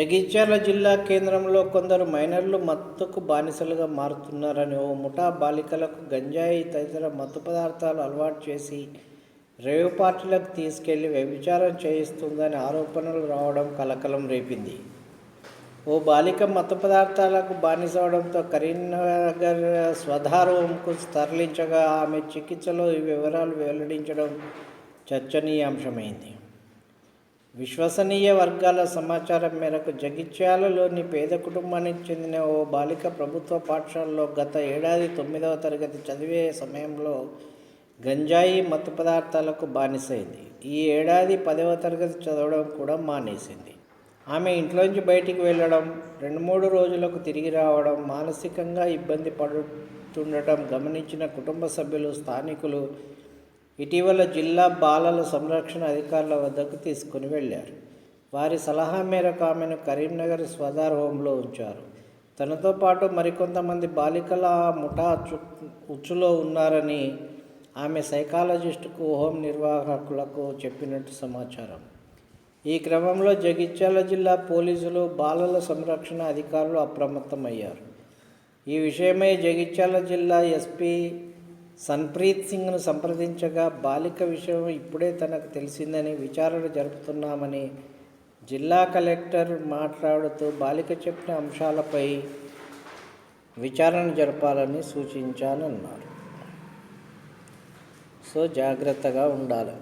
జగిత్యాల జిల్లా కేంద్రంలో కొందరు మైనర్లు మత్తుకు బానిసలుగా మారుతున్నారని ఓ ముఠా బాలికలకు గంజాయి తదితర మత్తు పదార్థాలు అలవాటు చేసి రేవు పార్టీలకు తీసుకెళ్ళి వ్యభిచారం చేయిస్తుందని ఆరోపణలు రావడం కలకలం రేపింది. ఓ బాలిక మత్తు పదార్థాలకు బానిసవడంతో కరీంనగర్ స్వధారోంకు తరలించగా ఆమె చికిత్సలో ఈ వివరాలు వెల్లడించడం చర్చనీయాంశమైంది. విశ్వసనీయ వర్గాల సమాచారం మేరకు జగిత్యాలలోని పేద కుటుంబానికి చెందిన ఓ బాలిక ప్రభుత్వ పాఠశాలలో గత ఏడాది తొమ్మిదవ తరగతి చదివే సమయంలో గంజాయి మత్తు పదార్థాలకు బానిసైంది. ఈ ఏడాది పదవ తరగతి చదవడం కూడా మానేసింది. ఆమె ఇంట్లోంచి బయటికి వెళ్ళడం రెండు మూడు రోజులకు తిరిగి రావడం మానసికంగా ఇబ్బంది పడుతుండటం గమనించిన కుటుంబ సభ్యులు స్థానికులు ఇటీవల జిల్లా బాలల సంరక్షణ అధికారుల వద్దకు తీసుకుని వెళ్ళారు. వారి సలహా మేరకు ఆమెను కరీంనగర్ స్వదార్ హోంలో ఉంచారు. తనతో పాటు మరికొంతమంది బాలికల ముఠా ఉచ్చులో ఉన్నారని ఆమె సైకాలజిస్టుకు హోం నిర్వాహకులకు చెప్పినట్టు సమాచారం. ఈ క్రమంలో జగిత్యాల జిల్లా పోలీసులు బాలల సంరక్షణ అధికారులు అప్రమత్తమయ్యారు. ఈ విషయమై జగిత్యాల జిల్లా ఎస్పీ సన్ప్రీత్ సింగ్ను సంప్రదించగా బాలిక విషయం ఇప్పుడే తనకు తెలిసిందని విచారణ జరుపుతున్నామని జిల్లా కలెక్టర్ మాట్లాడుతూ బాలిక చెప్పిన అంశాలపై విచారణ జరపాలని సూచించానన్నారు. సో జాగ్రత్తగా ఉండాలి.